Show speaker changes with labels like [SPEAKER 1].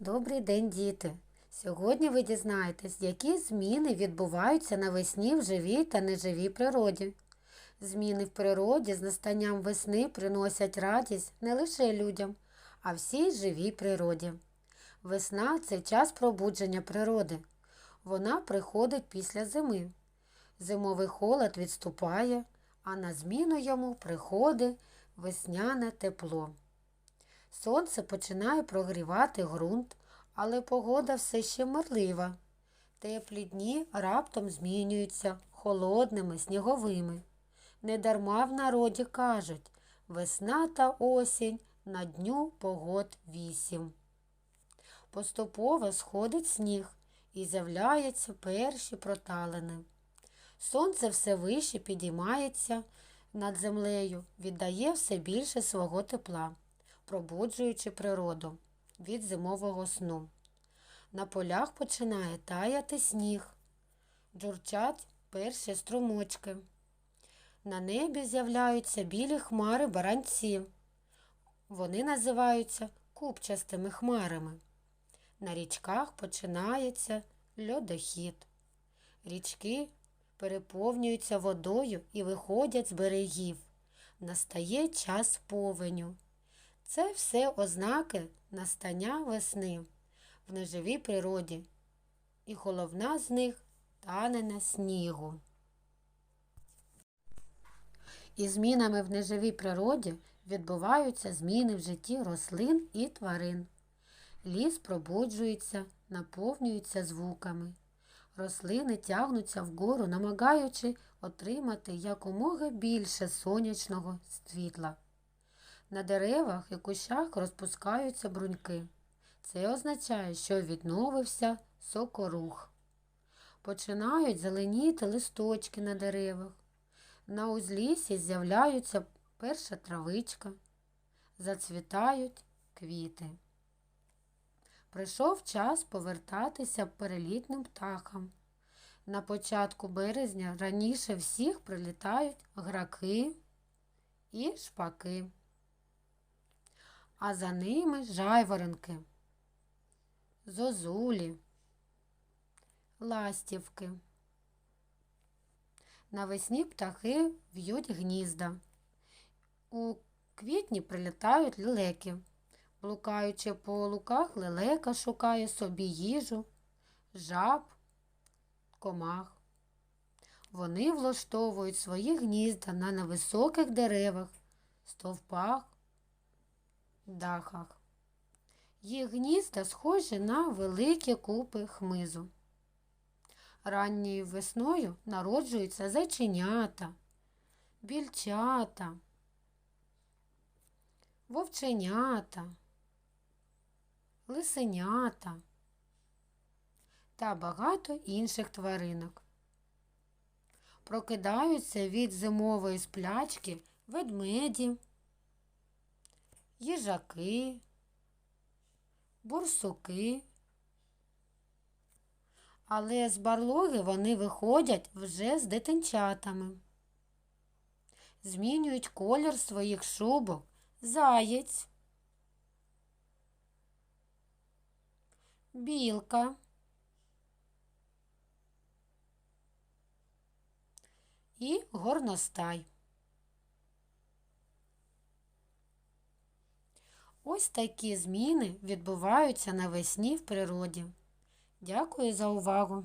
[SPEAKER 1] Добрий день, діти! Сьогодні ви дізнаєтесь, які зміни відбуваються навесні в живій та неживій природі. Зміни в природі з настанням весни приносять радість не лише людям, а всій живій природі. Весна це час пробудження природи. Вона приходить після зими. Зимовий холод відступає, а на зміну йому приходить весняне тепло. Сонце починає прогрівати ґрунт, але погода все ще марлива. Теплі дні раптом змінюються холодними, сніговими. Недарма в народі кажуть весна та осінь на дню погод вісім. Поступово сходить сніг і з'являються перші проталини. Сонце все вище підіймається над землею, віддає все більше свого тепла пробуджуючи природу від зимового сну. На полях починає таяти сніг, джурчать перші струмочки. На небі з'являються білі хмари баранців. Вони називаються купчастими хмарами. На річках починається льодохід. Річки переповнюються водою і виходять з берегів. Настає час повеню. Це все ознаки настання весни в неживій природі, і головна з них танена снігу. І змінами в неживій природі відбуваються зміни в житті рослин і тварин. Ліс пробуджується, наповнюється звуками. Рослини тягнуться вгору, намагаючи отримати якомога більше сонячного світла. На деревах і кущах розпускаються бруньки. Це означає, що відновився сокорух. Починають зеленіти листочки на деревах. На узліссі з'являються перша травичка, зацвітають квіти. Прийшов час повертатися перелітним птахам. На початку березня раніше всіх прилітають граки і шпаки а за ними жайворонки, зозулі, ластівки. Навесні птахи в'ють гнізда. У квітні прилітають лелеки. Блукаючи по луках, лелека шукає собі їжу, жаб, комах. Вони влаштовують свої гнізда на невисоких деревах, стовпах, дахах. Їх гнізда схожі на великі купи хмизу. Ранньою весною народжуються зайченята, більчата, вовченята, лисенята та багато інших тваринок. Прокидаються від зимової сплячки ведмеді їжаки, бурсуки. Але з барлоги вони виходять вже з дитинчатами. Змінюють колір своїх шубок заєць, білка, і горностай. Ось такі зміни відбуваються навесні в природі. Дякую за увагу!